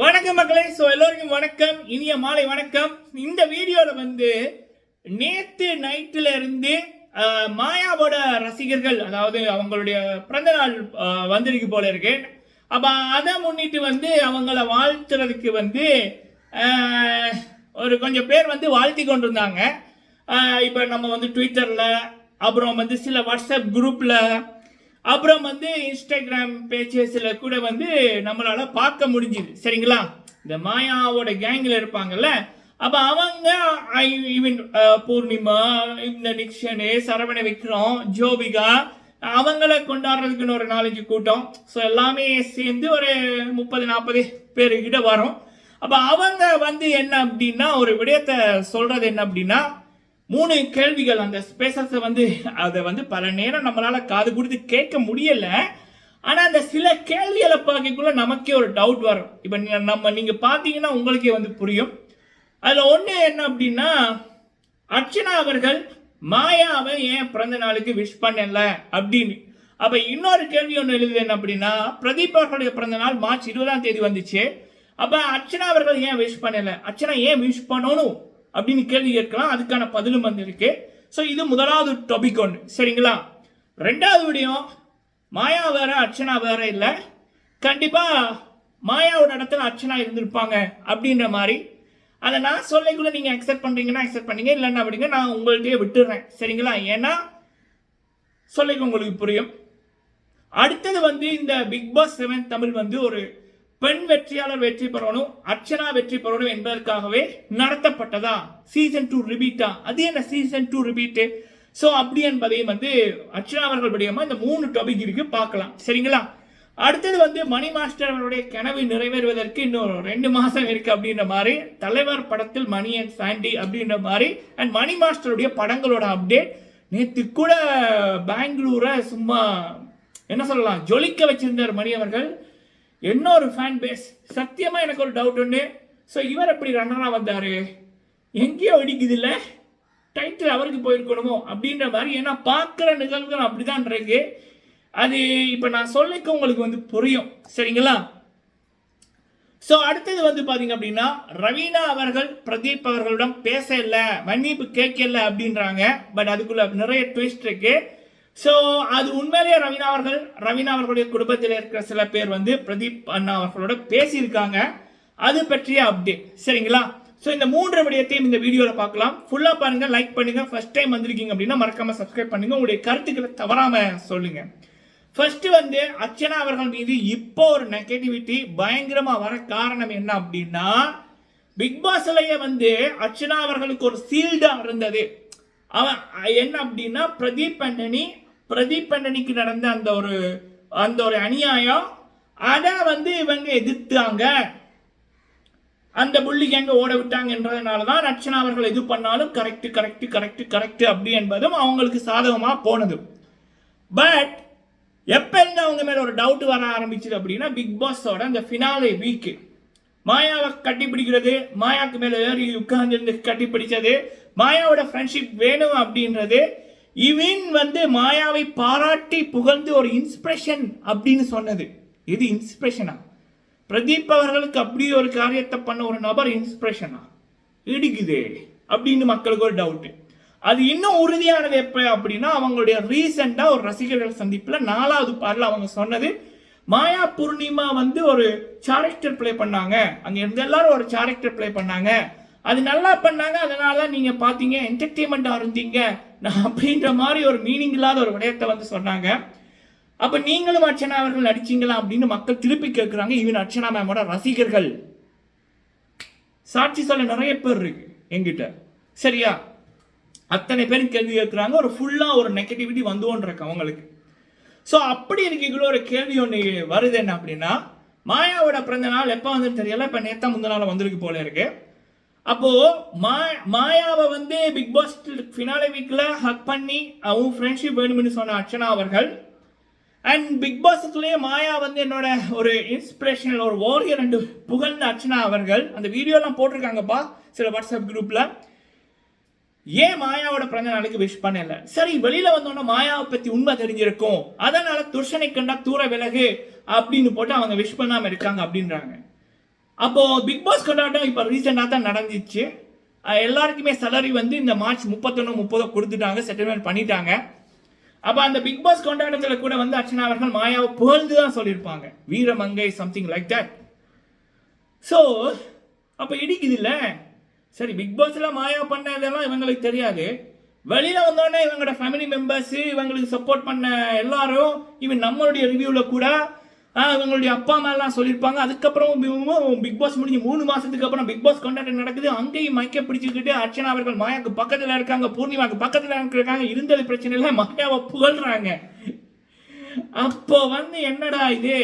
வணக்கம் மக்களே. ஸோ எல்லோருக்கும் வணக்கம். இனிய மாலை வணக்கம். இந்த வீடியோவில் வந்து நேத்து நைட்டில் இருந்து மாயாவோட ரசிகர்கள் அதாவது அவங்களுடைய பிறந்த நாள் வந்திருக்கு போல இருக்கு. அப்போ அதை முன்னிட்டு வந்து அவங்கள வாழ்த்துறதுக்கு வந்து ஒரு கொஞ்சம் பேர் வந்து வாழ்த்தி கொண்டிருந்தாங்க. இப்போ நம்ம வந்து ட்விட்டரில் அப்புறம் வந்து சில வாட்ஸ்அப் குரூப்பில் அப்புறம் வந்து இன்ஸ்டாகிராம் பேஜஸில் கூட வந்து நம்மளால் பார்க்க முடிஞ்சுது. சரிங்களா? இந்த மாயாவோட கேங்கில் இருப்பாங்கல்ல அப்போ அவங்க ஈவன் பூர்ணிமா இந்த நிக்ஷனு சரவண விக்ரம் ஜோபிகா அவங்கள கொண்டாடுறதுக்குன்னு ஒரு நாலஞ்சு கூட்டம். ஸோ எல்லாமே சேர்ந்து ஒரு முப்பது நாற்பது பேருக்கிட்ட வரும். அப்போ அவங்க வந்து என்ன அப்படின்னா ஒரு விடயத்தை சொல்கிறது என்ன அப்படின்னா மூணு கேள்விகள். அந்த ஸ்பேசஸை வந்து அதை வந்து பல நேரம் நம்மளால் காது கொடுத்து கேட்க முடியல. ஆனால் அந்த சில கேள்விகளை பார்க்கக்குள்ள நமக்கே ஒரு டவுட் வரும். இப்போ நம்ம நீங்கள் பார்த்தீங்கன்னா உங்களுக்கே வந்து புரியும். அதில் ஒன்று என்ன அப்படின்னா அர்ச்சனா அவர்கள் மாயாவை ஏன் பிறந்த நாளுக்கு விஷ் பண்ணல அப்படின்னு. அப்போ இன்னொரு கேள்வி ஒன்று எழுது என்ன அப்படின்னா பிரதீப் அவர்களுடைய பிறந்த நாள் மார்ச் இருபதாம் தேதி வந்துச்சு. அப்போ அர்ச்சனா அவர்கள் ஏன் விஷ் பண்ணலை? அர்ச்சனா ஏன் விஷ் பண்ணணும்? அப்படின்னு கேள்வி கேட்கலாம். அதுக்கான பதிலும் வந்திருக்கு ஸோ இது முதலாவது டாபிக் ஒன்று சரிங்களா? ரெண்டாவது விடயம் மாயா வேற அர்ச்சனா வேற இல்லை. கண்டிப்பாக மாயாவோட இடத்துல அர்ச்சனா இருந்திருப்பாங்க அப்படின்ற மாதிரி. அதை நான் சொல்லிக்குள்ள நீங்கள் அக்செப்ட் பண்ணுறீங்கன்னா அக்செப்ட் பண்ணீங்க. இல்லைன்னா அப்படிங்க நான் உங்கள்கிட்டயே விட்டுடுறேன் சரிங்களா? ஏன்னா சொல்லிக்க உங்களுக்கு புரியும். அடுத்தது வந்து இந்த பிக் பாஸ் செவன் தமிழ் வந்து ஒரு பெண் வெற்றியாளர் வெற்றி பெறணும் அர்ச்சனா வெற்றி பெறணும் என்பதற்காகவே நடத்தப்பட்டதா? சீசன் டூ ரிபீட்டா அது என்ன சீசன் டூ ரிபீட்டு ஸோ அப்படி என்பதையும் வந்து அர்ச்சனா அவர்கள் விடயமா இந்த மூணு டாபிக் இருக்கு பார்க்கலாம். சரிங்களா? அடுத்தது வந்து மணி மாஸ்டர் அவருடைய கனவு நிறைவேறுவதற்கு இன்னும் ரெண்டு மாதம் இருக்கு அப்படின்ற மாதிரி தலைவர் படத்தில் மணி அண்ட் சாண்டி அப்படின்ற மாதிரி அண்ட் மணி மாஸ்டருடைய படங்களோட அப்டேட் நேற்று கூட பெங்களூரை சும்மா என்ன சொல்லலாம் ஜொலிக்க வச்சிருந்தார் மணி அவர்கள். என்ன ஒரு ஃபேன் பேஸ் சத்தியமாக எனக்கு ஒரு டவுட் உண்டு ஸோ இவர் எப்படி ரன்னராக வந்தார்? எங்கேயோ இடிக்குது இல்லை டைட்டில் அவருக்கு போயிருக்கணுமோ? அப்படின்ற மாதிரி ஏன்னா பார்க்குற நிகழ்வுகள் அப்படிதான் இருக்கு. அது இப்போ நான் சொல்லிக்க உங்களுக்கு வந்து புரியும். சரிங்களா? ஸோ அடுத்தது வந்து பார்த்தீங்க அப்படின்னா ரவீனா அவர்கள் பிரதீப் அவர்களிடம் பேச இல்லை மன்னிப்பு கேட்கல அப்படின்றாங்க. பட் அதுக்குள்ள நிறைய ட்விஸ்ட் இருக்குது ஸோ அது உண்மையிலேயே ரவீனா அவர்கள் ரவீனா அவர்களுடைய குடும்பத்தில் இருக்கிற சில பேர் வந்து பிரதீப் அண்ணா அவர்களோட பேசியிருக்காங்க. அது பற்றிய அப்டேட். சரிங்களா? ஸோ இந்த மூன்று விடயத்தையும் இந்த வீடியோவில் பார்க்கலாம். ஃபுல்லாக பாருங்கள் லைக் பண்ணுங்கள் ஃபர்ஸ்ட் டைம் வந்திருக்கீங்க அப்படின்னா மறக்காமல் சப்ஸ்கிரைப் பண்ணுங்கள் உங்களுடைய கருத்துக்களை தவறாமல் சொல்லுங்கள் ஃபர்ஸ்ட் வந்து அர்ச்சனா அவர்கள் மீது இப்போ ஒரு நெகட்டிவிட்டி பயங்கரமாக வர காரணம் என்ன அப்படின்னா பிக் பாஸ்லயே வந்து அர்ச்சனா அவர்களுக்கு ஒரு சீல்டாக இருந்தது. அவன் என்ன அப்படின்னா பிரதீப் அண்ணனி பிரதீப் அண்டனிக்கு நடந்த அந்த ஒரு அந்த ஒரு அநியாயம் அதை வந்து இவங்க எதிர்த்தாங்க. அந்த புள்ளி கேங்க ஓட விட்டாங்கன்றதுனால தான் அர்ச்சனா அவர்கள் எது பண்ணாலும் கரெக்ட் கரெக்ட் கரெக்ட் கரெக்ட் அப்படி என்பதும் அவங்களுக்கு சாதகமாக போனது. பட் எப்போ இருந்து அவங்க மேலே ஒரு டவுட் வர ஆரம்பிச்சது அப்படின்னா பிக் பாஸோட அந்த ஃபினாலே வீக்கு மாயாவை கட்டி பிடிக்கிறது மேலே ஏறி உட்கார்ந்து கட்டிப்பிடிச்சது கட்டி பிடிச்சது மாயாவோட ஃப்ரெண்ட்ஷிப் வேணும் அப்படின்றது இவன் வந்து மாயாவை பாராட்டி புகழ்ந்து ஒரு இன்ஸ்பிரேஷன் அப்படின்னு சொன்னது. இது இன்ஸ்பிரேஷனா பிரதீப் அவர்களுக்கு அப்படி ஒரு காரியத்தை பண்ண ஒரு நபர் இன்ஸ்பிரேஷனா இடிக்குதே அப்படின்னு மக்களுக்கு ஒரு டவுட் அது இன்னும் உறுதியானது எப்ப அப்படின்னா அவங்களுடைய ரீசெண்டா ஒரு ரசிகர்கள் சந்திப்புல நாலாவது பாடல அவங்க சொன்னது. மாயா பூர்ணிமா வந்து ஒரு கேரக்டர் ப்ளே பண்ணாங்க. அங்க இருந்த எல்லாரும் ஒரு கேரக்டர் ப்ளே பண்ணாங்க. அது நல்லா பண்ணாங்க. அதனால நீங்க பாத்தீங்க என்டர்டெயின்மெண்டா இருந்தீங்க. நான் அப்படின்ற மாதிரி ஒரு மீனிங் இல்லாத ஒரு விடயத்தை வந்து சொன்னாங்க. அப்போ நீங்களும் அர்ச்சனா அவர்கள் நடிச்சிங்களா அப்படின்னு மக்கள் திருப்பி கேட்குறாங்க இவன் அர்ச்சனா மேமோட ரசிகர்கள். சாட்சி சொல்ல நிறைய பேர் இருக்கு எங்கிட்ட சரியா? அத்தனை பேரும் கேள்வி கேட்குறாங்க ஒரு ஃபுல்லாக ஒரு நெகட்டிவிட்டி வந்துவோன் இருக்கு அவங்களுக்கு. ஸோ அப்படி இருக்கீங்களோ ஒரு கேள்வி ஒன்று வருது என்ன அப்படின்னா மாயாவோட பிறந்த நாள் எப்போ வந்து தெரியல. இப்போ நேத்தா முந்தின நாள் வந்திருக்கு போல இருக்கு. அப்போ மா மாயாவை வந்து பிக் பாஸ் ஃபினாலே வீக்கில் ஹக் பண்ணி அவங்க ஃப்ரெண்ட்ஷிப் வேணும்னு சொன்ன அர்ச்சனா அவர்கள். அண்ட் பிக் பாஸுக்குள்ளேயே மாயா வந்து என்னோட ஒரு இன்ஸ்பிரேஷனல் ஒரு ஓரியர் ரெண்டு புகழ்ந்த அர்ச்சனா அவர்கள். அந்த வீடியோலாம் போட்டிருக்காங்கப்பா சில வாட்ஸ்அப் குரூப்பில் ஏன் மாயாவோட பிறந்த நாளுக்கு விஷ் பண்ணல? சரி வெளியில வந்தோன்னா மாயாவை பத்தி உண்மை தெரிஞ்சிருக்கும். அதனால துர்ஷனை கண்டா தூர விலகு அப்படின்னு போட்டு அவங்க விஷ் பண்ணாம இருக்காங்க அப்படின்றாங்க. அப்போது பிக் பாஸ் கொண்டாட்டம் இப்போ ரீசெண்டாக தான் நடந்துச்சு. எல்லாருக்குமே சேலரி வந்து இந்த மார்ச் முப்பத்தொன்று முப்பதோ கொடுத்துட்டாங்க செட்டில்மெண்ட் பண்ணிட்டாங்க. அப்போ அந்த பிக் பாஸ் கொண்டாட்டத்தில் கூட வந்து அர்ச்சனா அவர்கள் மாயாவை புகழ்ந்து தான் சொல்லியிருப்பாங்க. வீரமங்கை சம்திங் லைக் தட் ஸோ அப்போ இடிக்குது இல்லை சரி பிக் பாஸில் மாயா பண்ணதெல்லாம் இவங்களுக்கு தெரியாது. வெளியில் வந்தோடனே இவங்களோட ஃபேமிலி மெம்பர்ஸு இவங்களுக்கு சப்போர்ட் பண்ண எல்லாரும் இவன் நம்மளுடைய ரிவ்யூவில் கூட அவங்களுடைய இவங்களுடைய அப்பா அம்மாலாம் சொல்லியிருப்பாங்க. அதுக்கப்புறம் பிக் பாஸ் முடிஞ்சு மூணு மாசத்துக்கு அப்புறம் பிக் பாஸ் கொண்டாட்டம் நடக்குது. அங்கேயும் மைக்க பிடிச்சிக்கிட்டு அர்ச்சனா அவர்கள் மாயாக்கு பக்கத்தில் இருக்காங்க பூர்ணிமாக்கு பக்கத்தில் இருக்காங்க இருந்தது பிரச்சனை இல்லை மாயாவை புகழ்றாங்க. அப்போ வந்து என்னடா இது?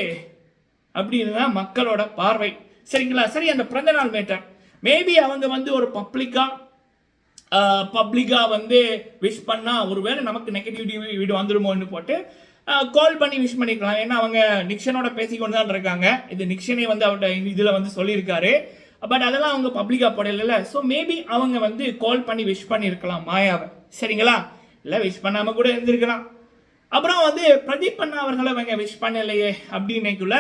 அப்படின்னு தான் மக்களோட பார்வை. சரிங்களா? சரி அந்த பிறந்த நாள் மேட்டர் மேபி அவங்க வந்து ஒரு பப்ளிக்காக பப்ளிக்காக வந்து விஷ் பண்ணால் ஒருவேளை நமக்கு நெகட்டிவிட்டி வீடு வந்துடுமோன்னு போட்டு கால் பண்ணி விஷ் பண்ணிக்கலாம். ஏன்னா அவங்க நிக்ஷனோட பேசிக்கொண்டு தான் இருக்காங்க இது நிக்ஷனே வந்து அவர்கிட்ட இதில் வந்து சொல்லியிருக்காரு. பட் அதெல்லாம் அவங்க பப்ளிக்காக போடல ஸோ மேபி அவங்க வந்து கால் பண்ணி விஷ் பண்ணியிருக்கலாம் மாயாவை. சரிங்களா? இல்லை விஷ் பண்ணாமல் கூட இருந்திருக்கலாம். அப்புறம் வந்து பிரதீப் அண்ணா அவர்களை அவங்க விஷ் பண்ணலையே அப்படின்னைக்குள்ள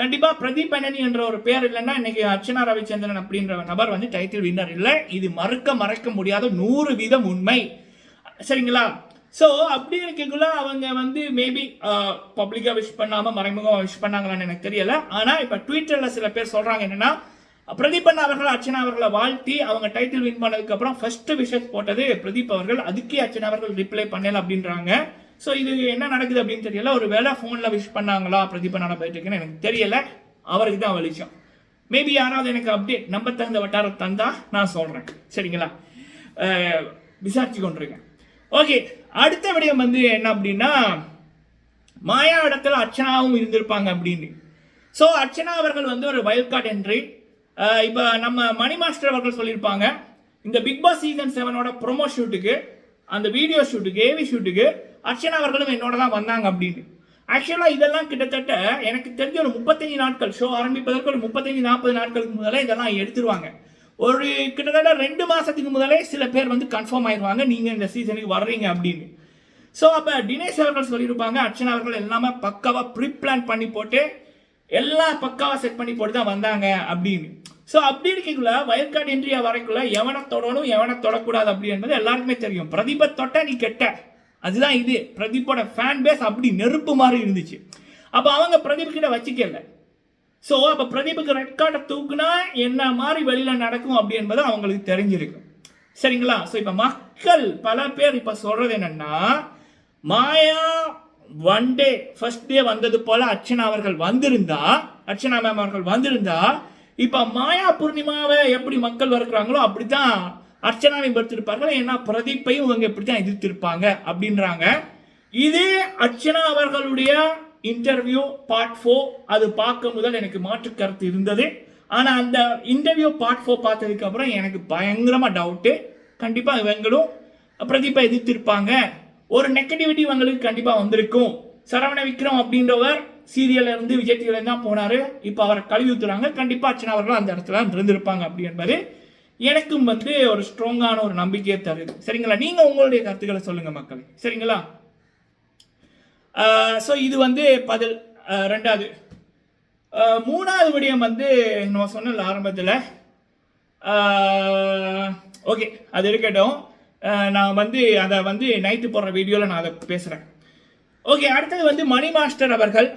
கண்டிப்பாக பிரதீப் அண்ணனி என்ற ஒரு பேர் இல்லைன்னா இன்னைக்கு அர்ச்சனா ரவிச்சந்திரன் அப்படின்ற நபர் வந்து டைட்டில் வின்னர் இல்லை. இது மறுக்க மறக்க முடியாத நூறு வீதம் உண்மை. சரிங்களா? ஸோ அப்படி இருக்கக்குள்ள அவங்க வந்து மேபி பப்ளிக்காக விஷ் பண்ணாமல் மறைமுகமாக விஷ் பண்ணாங்களான்னு எனக்கு தெரியல. ஆனால் இப்போ ட்விட்டரில் சில பேர் சொல்கிறாங்க என்னென்னா பிரதீபன் அவர்கள் அர்ச்சனா அவர்களை வாழ்த்தி அவங்க டைட்டில் வின் பண்ணதுக்கப்புறம் ஃபஸ்ட்டு ஃபர்ஸ்ட் விஷஸ் போட்டது பிரதீப் அவர்கள் அதுக்கே அர்ச்சனா அவர்கள் ரிப்ளை பண்ணல அப்படின்றாங்க. ஸோ இது என்ன நடக்குது அப்படின்னு தெரியல. ஒரு வேளை ஃபோனில் விஷ் பண்ணாங்களா பிரதீப் போயிட்டுருக்குன்னு எனக்கு தெரியல. அவருக்கு தான் வெளிச்சம். மேபி யாராவது எனக்கு அப்டேட் நம்ப தகுந்த வட்டாரம் தந்தா நான் சொல்கிறேன் சரிங்களா? விசாரிச்சு கொண்டிருக்கேன். ஓகே அடுத்த விடயம் வந்து என்ன அப்படின்னா மாயா இடத்துல அர்ச்சனாவும் இருந்திருப்பாங்க அப்படின்னு. ஸோ அர்ச்சனா அவர்கள் வந்து ஒரு வைல்ட் கார்டு என்ட்ரி இப்போ நம்ம மணி மாஸ்டர் அவர்கள் சொல்லியிருப்பாங்க இந்த பிக் பாஸ் சீசன் செவனோட ப்ரொமோ ஷூட்டுக்கு அந்த வீடியோ ஷூட்டுக்கு ஏவி ஷூட்டுக்கு அர்ச்சனா அவர்களும் என்னோட தான் வந்தாங்க அப்படின்னு. ஆக்சுவலாக இதெல்லாம் கிட்டத்தட்ட எனக்கு தெரிஞ்ச ஒரு முப்பத்தஞ்சு நாட்கள் ஷோ ஆரம்பிப்பதற்கு ஒரு முப்பத்தஞ்சு நாற்பது நாட்களுக்கு முதல்ல இதெல்லாம் எடுத்துருவாங்க. ஒரு கிட்டத்தட்ட ரெண்டு மாதத்துக்கு முதலே சில பேர் வந்து கன்ஃபார்ம் ஆயிடுவாங்க நீங்கள் இந்த சீசனுக்கு வர்றீங்க அப்படின்னு. ஸோ அப்போ தினேஷ் அவர்கள் சொல்லியிருப்பாங்க அர்ச்சனா அவர்கள் எல்லாமே பக்காவாக ப்ரீ பிளான் பண்ணி போட்டு எல்லாம் பக்காவாக செட் பண்ணி போட்டு தான் வந்தாங்க அப்படின்னு. ஸோ அப்படி இருக்கக்குள்ள வயல் இன்றியா வரைக்குள்ள எவனை தொடணும் எவனை தொடக்கூடாது அப்படி என்பது எல்லாருக்குமே தெரியும். பிரதீப தொட்ட நீ கெட்ட. அதுதான் இது. பிரதீப்போட ஃபேன் பேஸ் அப்படி நெருப்பு மாதிரி இருந்துச்சு. அப்போ அவங்க பிரதீப் கிட்ட வச்சுக்கல. ஸோ அப்போ பிரதீபுக்கு ரெட் கார்டை தூக்குனா என்ன மாதிரி வெளியில் நடக்கும் அப்படி என்பது அவங்களுக்கு தெரிஞ்சிருக்கு சரிங்களா? ஸோ இப்போ மக்கள் பல பேர் இப்போ சொல்கிறது என்னென்னா மாயா ஒன் டே ஃபர்ஸ்ட் டே வந்தது போல் அர்ச்சனா அவர்கள் வந்திருந்தா அர்ச்சனா மேம் அவர்கள் வந்திருந்தா இப்போ மாயா பூர்ணிமாவை எப்படி மக்கள் வறுக்கிறாங்களோ அப்படி தான் அர்ச்சனாவை எதிர்த்திருப்பார்கள் ஏன்னா பிரதீப்பையும் இவங்க இப்படி தான் எதிர்த்திருப்பாங்க அப்படின்றாங்க. இது அர்ச்சனா அவர்களுடைய இன்டர்வியூ பார்ட் ஃபோர் அது பார்க்கும் முதல் எனக்கு மாற்று கருத்து இருந்தது. ஆனால் அந்த இன்டர்வியூ பார்ட் ஃபோர் பார்த்ததுக்கப்புறம் எனக்கு பயங்கரமாக டவுட்டு கண்டிப்பாக இவங்களும் பிரதீப்பை எதிர்த்திருப்பாங்க. ஒரு நெகட்டிவிட்டி இவங்களுக்கு கண்டிப்பாக வந்திருக்கும். சரவண விக்ரம் அப்படின்றவர் சீரியல்ல இருந்து விஜய் டிவில தான் போனாரு. இப்போ அவரை கழுவி ஊத்துறாங்க. கண்டிப்பாக அர்ச்சனா அவர்கள் அந்த இடத்துல இருந்திருப்பாங்க அப்படி என்பது எனக்கும் வந்து ஒரு ஸ்ட்ராங்கான ஒரு நம்பிக்கையை தருது. சரிங்களா? நீங்கள் உங்களுடைய கருத்துக்களை சொல்லுங்கள் மக்களே. சரிங்களா? ஸோ இது வந்து பதில் ரெண்டாவது. மூணாவது விடயம் வந்து நான் சொன்ன ஆரம்பத்தில். ஓகே அது இருக்கட்டும். நான் வந்து அதை வந்து நைட்டு போடுற வீடியோவில் நான் அதை பேசுகிறேன் ஓகே அடுத்தது வந்து மணி மாஸ்டர் அவர்கள்.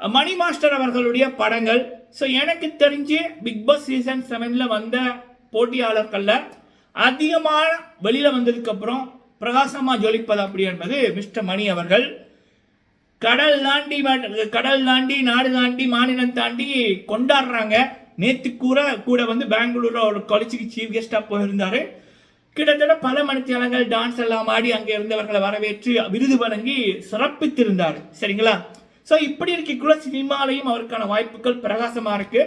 மணி மாஸ்டர் அவர்களுடைய படங்கள். ஸோ எனக்கு தெரிஞ்சு பிக் பாஸ் சீசன் செவனில் வந்த போட்டியாளர்களில் அதிகமான வெளியில் வந்ததுக்கப்புறம் பிரகாசமாக ஜொலிப்பது அப்படி என்பது மிஸ்டர் மணி அவர்கள். கடல் தாண்டி கடல் தாண்டி நாடு தாண்டி மாநிலம் தாண்டி கொண்டாடுறாங்க. நேற்று கூட கூட வந்து பெங்களூர் ஒரு காலேஜுக்கு சீஃப் கெஸ்டாக போயிருந்தார். கிட்டத்தட்ட பல மணித்தியாளர்கள் டான்ஸ் எல்லாம் ஆடி அங்கே இருந்தவர்களை வரவேற்று விருது வழங்கி சிறப்பித்திருந்தார். சரிங்களா? ஸோ இப்படி இருக்கக்குள்ள சினிமாலையும் அவருக்கான வாய்ப்புகள் பிரகாசமாக இருக்கு.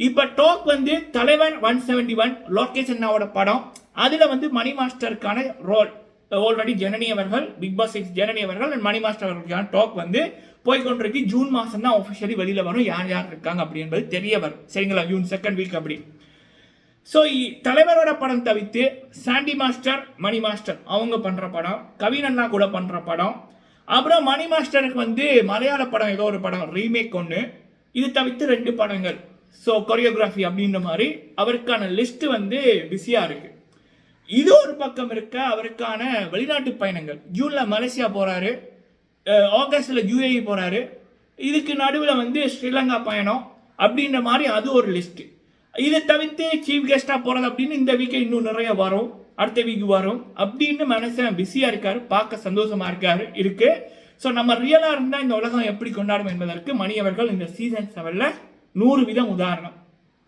இப்போ டாக் வந்து தலைவர் ஒன் செவன்டி ஒன் லோகேஷ் அண்ணாவோட படம். அதில் வந்து மணி மாஸ்டருக்கான ரோல் ஆல்ரெடி ஜனனி அவர்கள் பிக் பாஸ் சிக்ஸ் ஜனனி அவர்கள் அண்ட் மணி மாஸ்டர் அவர்களுக்கான டாக் வந்து போய்கொண்டிருக்கு ஜூன் மாதம் தான் ஆஃபிஷியலி வெளியில் வரும். யார் யார் இருக்காங்க அப்படி என்பது தெரிய வரும் சரிங்களா? ஜூன் செகண்ட் வீக் அப்படி. ஸோ தலைவரோட படம் தவிர்த்து சாண்டி மாஸ்டர் மணி மாஸ்டர் அவங்க பண்ணுற படம். கவின் அண்ணா கூட பண்ணுற படம். அப்புறம் மணி மாஸ்டருக்கு வந்து மலையாள படம் ஏதோ ஒரு படம் ரீமேக் ஒன்று இது தவிர்த்து ரெண்டு படங்கள். ஸோ கொரியோகிராஃபி அப்படின்ற மாதிரி அவருக்கான லிஸ்ட் வந்து பிஸியாக இருக்குது இது ஒரு பக்கம் இருக்க? அவருக்கான வெளிநாட்டு பயணங்கள். ஜூனில் மலேசியா போகிறாரு ஆகஸ்டில் யூஏஇ போகிறாரு இதுக்கு நடுவில் வந்து ஸ்ரீலங்கா பயணம் அப்படின்ற மாதிரி அது ஒரு லிஸ்ட்டு இதை தவிர்த்து சீஃப் கெஸ்ட்டாக போகிறது அப்படின்னு இந்த வீக்கே இன்னும் நிறைய வரும். அடுத்த வீக் வரும். அப்படின்னு மனுஷன் பிஸியாக இருக்கார். பார்க்க சந்தோஷமாக இருக்கார். இருக்கு. ஸோ நம்ம ரியலாக இருந்தால் இந்த உலகம் எப்படி கொண்டாடும் என்பதற்கு மணி அவர்கள் இந்த சீசன் செவனில் நூறு விதம் உதாரணம்.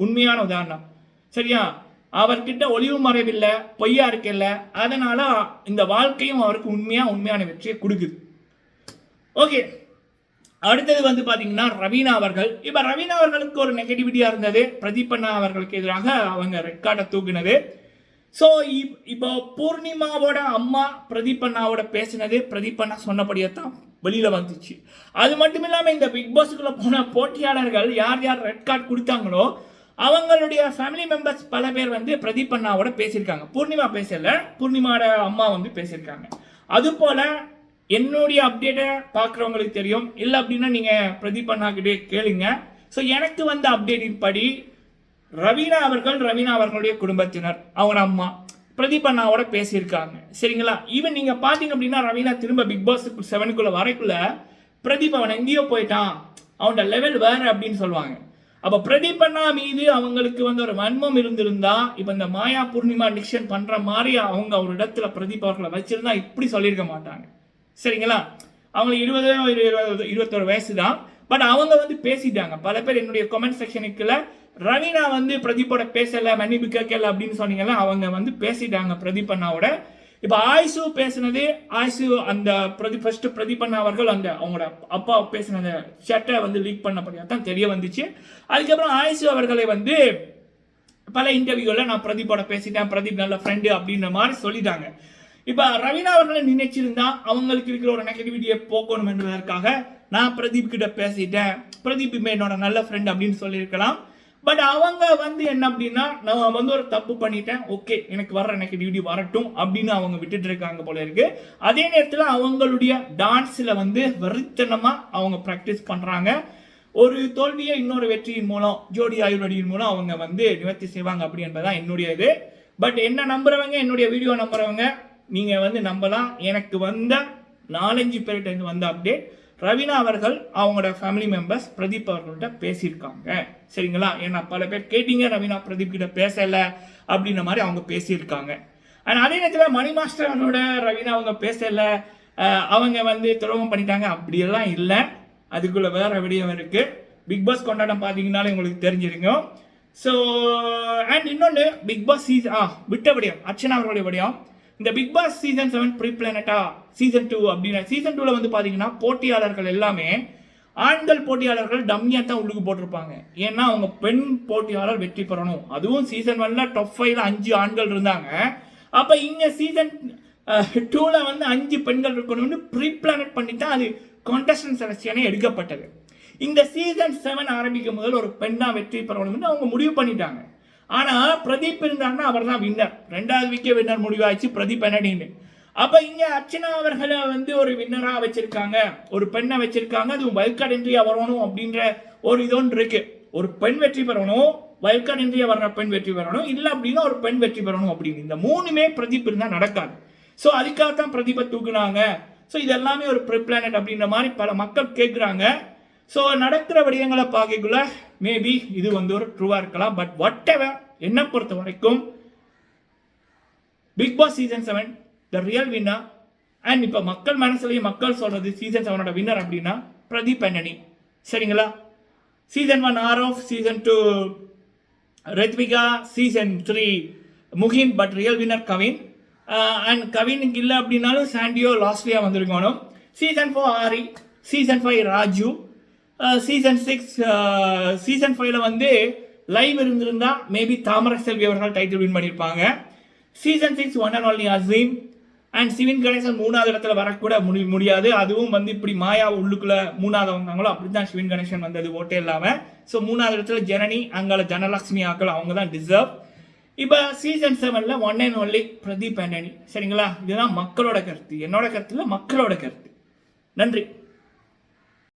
உண்மையான உதாரணம். சரியா? அவர்கிட்ட ஒளிவு மறைவில்லை பொய்யா இருக்கல அதனால இந்த வாழ்க்கையும் அவருக்கு உண்மையா உண்மையான வெற்றியை கொடுக்குது. ஓகே அடுத்தது வந்து பார்த்தீங்கன்னா ரவீனா அவர்கள். இப்போ ரவீனா அவர்களுக்கு ஒரு நெகட்டிவிட்டியாக இருந்தது. பிரதீபண்ணா அவர்களுக்கு எதிராக அவங்க ரெட் கார்டை தூக்குனது. ஸோ இப்போ பூர்ணிமாவோட அம்மா பிரதீபண்ணாவோட பேசினது பிரதீபண்ணா சொன்னபடியே தான் வெளியில் வந்துச்சு. அது மட்டும் இல்லாமல் இந்த பிக் பாஸ்க்குள்ள போன போட்டியாளர்கள் யார் யார் ரெட் கார்டு கொடுத்தாங்களோ அவங்களுடைய ஃபேமிலி மெம்பர்ஸ் பல பேர் வந்து பிரதீப் அண்ணாவோட பேசியிருக்காங்க. பூர்ணிமா பேசல. பூர்ணிமாவோட அம்மா வந்து பேசியிருக்காங்க. அது போல என்னுடைய அப்டேட்டை பார்க்குறவங்களுக்கு தெரியும். இல்லை அப்படின்னா நீங்கள் பிரதீப் அண்ணா கிட்டே கேளுங்க. ஸோ எனக்கு வந்த அப்டேட்டின் படி ரவீனா அவர்கள் ரவீனா அவர்களுடைய குடும்பத்தினர் அவங்க அம்மா பிரதீப் அண்ணாவோட பேசியிருக்காங்க. சரிங்களா? ஈவன் நீங்கள் பார்த்தீங்க அப்படின்னா ரவீனா திரும்ப பிக் பாஸ் செவனுக்குள்ள வரைக்குள்ள பிரதீப் அவன் எங்கேயோ போயிட்டான். அவனோட லெவல் வேறு அப்படின்னு சொல்லுவாங்க. அப்போ பிரதீபண்ணா மீது அவங்களுக்கு வந்து ஒரு வன்மம் இருந்திருந்தா இப்போ இந்த மாயா பூர்ணிமா டிக்ஷன் பண்ணுற மாதிரி அவங்க ஒரு இடத்துல பிரதீப் அவர்களை வச்சிருந்தா இப்படி சொல்லியிருக்க மாட்டாங்க. சரிங்களா? அவங்களுக்கு இருபது இருபது இருபத்தொரு வயசு தான் பட் அவங்க வந்து பேசிட்டாங்க. பல பேர் என்னுடைய கமெண்ட் செக்ஷனுக்குள்ள ரவீனா வந்து பிரதீப்போட பேசலை மன்னிப்பு கேட்கல அப்படின்னு சொன்னீங்கன்னா அவங்க வந்து பேசிட்டாங்க பிரதீப் அண்ணாவோட. இப்போ ஆயுசு பேசினது ஆயுசு அந்த பிரதி ஃபர்ஸ்ட் பிரதிபன் அவர்கள் அந்த அவங்களோட அப்பா பேசின அந்த ஷர்ட்டை வந்து லீக் பண்ணபடியாக தான் தெரிய வந்துச்சு. அதுக்கப்புறம் ஆயுசு அவர்களை வந்து பல இன்டர்வியூவில் நான் பிரதீப்போட பேசிட்டேன் பிரதீப் நல்ல ஃப்ரெண்டு அப்படின்ற மாதிரி சொல்லிட்டாங்க. இப்போ ரவீனா அவர்களை நினைச்சிருந்தா அவங்களுக்கு இருக்கிற ஒரு நெகட்டிவிட்டியை போக்கணும் என்பதற்காக நான் பிரதீப் கிட்ட பேசிட்டேன். பிரதீப் இப்போ என்னோட நல்ல ஃப்ரெண்ட் அப்படின்னு சொல்லியிருக்கலாம். பட் அவங்க வந்து என்ன அப்படின்னா நான் வந்து ஒரு தப்பு பண்ணிட்டேன். ஓகே எனக்கு வர்ற நெகட்டிவிட்டி வரட்டும் அப்படின்னு அவங்க விட்டுட்டு இருக்காங்க போல இருக்கு. அதே நேரத்தில் அவங்களுடைய டான்ஸில் வந்து வெறித்தனமா அவங்க ப்ராக்டிஸ் பண்ணுறாங்க ஒரு தோல்வியை இன்னொரு வெற்றியின் மூலம் ஜோடி ஆயுர்வடியின் மூலம் அவங்க வந்து நிவர்த்தி செய்வாங்க அப்படி என்பதுதான் என்னுடைய இது. பட் என்ன நம்புறவங்க என்னுடைய வீடியோ நம்புறவங்க நீங்கள் வந்து நம்பலாம். எனக்கு வந்த நாலஞ்சு பேர்கிட்ட வந்த அப்டேட் ரவீனா அவர்கள் அவங்களோட ஃபேமிலி மெம்பர்ஸ் பிரதீப் அவர்கள்ட்ட பேசியிருக்காங்க. சரிங்களா? ஏன்னா பல பேர் கேட்டீங்க ரவீனா பிரதீப் கிட்ட பேசலை அப்படின்ற மாதிரி அவங்க பேசியிருக்காங்க. அண்ட் அதே நேரத்தில் மணி மாஸ்டர் அவனோட ரவீனா அவங்க பேசலை அவங்க வந்து துரோகம் பண்ணிட்டாங்க. அப்படியெல்லாம் இல்லை. அதுக்குள்ள வேற விடயம் இருக்கு. பிக் பாஸ் கொண்டாட்டம் பார்த்தீங்கன்னாலே உங்களுக்கு தெரிஞ்சிருக்கும் ஸோ அண்ட் இன்னொன்று பிக் பாஸ் சீசன் ஆ விட்ட விடயம் அர்ச்சனா அவர்களுடைய விடயம். இந்த Bigg Boss season seven pre பிளானட்டா season two அப்படின்னா சீசன் டூவில் வந்து பார்த்தீங்கன்னா போட்டியாளர்கள் எல்லாமே ஆண்கள் போட்டியாளர்கள் டம்மியாக தான் உள்ளுக்கு போட்டிருப்பாங்க. ஏன்னா அவங்க பெண் போட்டியாளர் வெற்றி பெறணும். அதுவும் சீசன் ஒன்ல டாப் ஃபைவ்ல அஞ்சு ஆண்கள் இருந்தாங்க. அப்போ இங்கே சீசன் டூவில் வந்து அஞ்சு பெண்கள் இருக்கணும்னு ப்ரீ பிளானட் பண்ணி தான் அது கான்டெஸ்டன் செலக்ஷனே எடுக்கப்பட்டது. இந்த சீசன் செவன் ஆரம்பிக்கும் முதல் ஒரு பெண் தான் வெற்றி பெறணும்னு அவங்க முடிவு பண்ணிட்டாங்க. ஆனா பிரதீப் இருந்தார்னா அவர் தான் வின்னர் ரெண்டாவது வீக்கே வின்னர் முடிவாச்சு பிரதீப் என்னடின்னு. அப்ப இங்க அர்ச்சனா அவர்களை வந்து ஒரு வின்னரா வச்சிருக்காங்க. ஒரு பெண்ணை வச்சிருக்காங்க. அது வயல்கார்டு என்ட்ரியா வரணும் அப்படின்ற ஒரு இதொன்று இருக்குது இருக்கு. ஒரு பெண் வெற்றி பெறணும் வயல்கார்டு என்ட்ரியா வர்ற பெண் வெற்றி பெறணும் இல்ல அப்படின்னா ஒரு பெண் வெற்றி பெறணும் அப்படின்னு. இந்த மூணுமே பிரதீப் இருந்தா நடக்காது. ஸோ அதுக்காக தான் பிரதீபை தூக்குனாங்க. ஸோ இது எல்லாமே ஒரு ப்ரிப்ளானட் அப்படின்ற மாதிரி பல மக்கள் கேட்குறாங்க ஸோ நடக்கிற விடயங்களை பார்க்கக்குள்ள மேபி இது வந்து ஒரு ட்ரூவாக இருக்கலாம் பட் வாட் எவர் என்னை பொறுத்த வரைக்கும் Bigg Boss season seven the real winner and இப்போ மக்கள் மனசுலயும் மக்கள் சொல்றது சீசன் செவனோட வின்னர் அப்படின்னா பிரதீப் அண்ணனி. சரிங்களா? Season one Aarav season two Riythvika season three Mugen but real winner Kavin. And கவினுக்கு இல்லை அப்படின்னாலும் சாண்டியோ லாஸ்ட்லியாக வந்திருக்கணும். Season four Aari. Season five Raju. Season six season ஃபைவ்ல வந்து லைவ் இருந்திருந்தா மேபி தாமரை செல்வி அவர்கள் டைட்டில் வின் பண்ணியிருப்பாங்க season six one and only Azeem and Shivin Ganesan மூணாவது இடத்துல வரக்கூட முடி முடியாது. அதுவும் வந்து இப்படி மாயா உள்ளுக்குள்ள மூணாவது வந்தாங்களோ அப்படி தான் சிவின் கணேசன் வந்தது ஓட்டே இல்லாமல் ஸோ மூணாவது இடத்துல ஜனனி அங்கால ஜனலக்ஷ்மி ஆக்கள் அவங்க தான் டிசர்வ் இப்போ சீசன் செவனில் one and only Pradeep Antony சரிங்களா? இதுதான் மக்களோட கருத்து. என்னோட கருத்து இல்ல மக்களோட கருத்து. நன்றி.